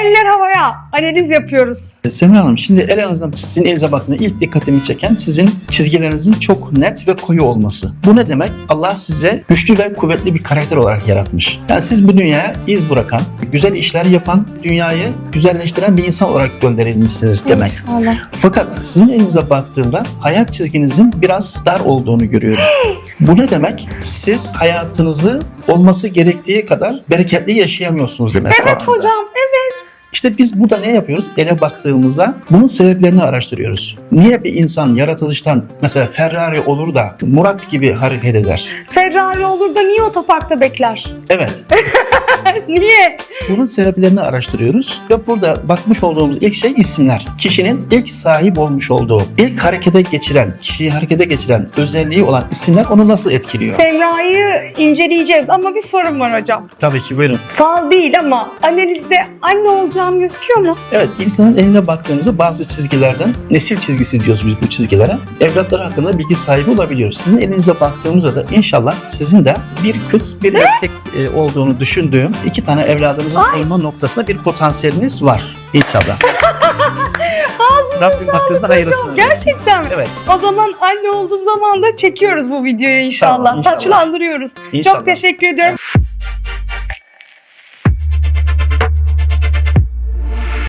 Eller havaya. Analiz yapıyoruz. Semra Hanım şimdi ele azından sizin elinize baktığımda ilk dikkatimi çeken sizin çizgilerinizin çok net ve koyu olması. Bu ne demek? Allah size güçlü ve kuvvetli bir karakter olarak yaratmış. Yani siz bu dünyaya iz bırakan, güzel işler yapan, dünyayı güzelleştiren bir insan olarak gönderilmişsiniz demek. Allah. Fakat sizin elinize baktığımda hayat çizginizin biraz dar olduğunu görüyorum. Bu ne demek? Siz hayatınızı olması gerektiği kadar bereketli yaşayamıyorsunuz demek. Evet hocam evet. İşte biz burada ne yapıyoruz? Ele baktığımızda bunun sebeplerini araştırıyoruz. Niye bir insan yaratılıştan mesela Ferrari olur da Murat gibi hareket eder? Ferrari olur da niye otoparkta bekler? Evet. niye? Bunun sebeplerini araştırıyoruz ve burada bakmış olduğumuz ilk şey isimler. Kişinin ilk sahip olmuş olduğu, ilk harekete geçiren, kişiyi harekete geçiren özelliği olan isimler onu nasıl etkiliyor? Semra'yı inceleyeceğiz ama bir sorun var hocam. Tabii ki buyurun. Fal değil ama analizde anne olacağım gözüküyor mu? Evet, insanın eline baktığımızda bazı çizgilerden, nesil çizgisi diyoruz biz bu çizgilere, evlatları hakkında bilgi sahibi olabiliyoruz. Sizin elinize baktığımızda da inşallah sizin de bir kız, bir erkek e, olduğunu düşündüğüm iki tane evladınızın olma noktasında bir potansiyeliniz var inşallah. Rabbim hakkınızda hayırlısını. Gerçekten mi? Evet, O zaman anne olduğum zaman da çekiyoruz bu videoyu inşallah. Tamam, inşallah. Taçlandırıyoruz. inşallah. Çok teşekkür ediyorum.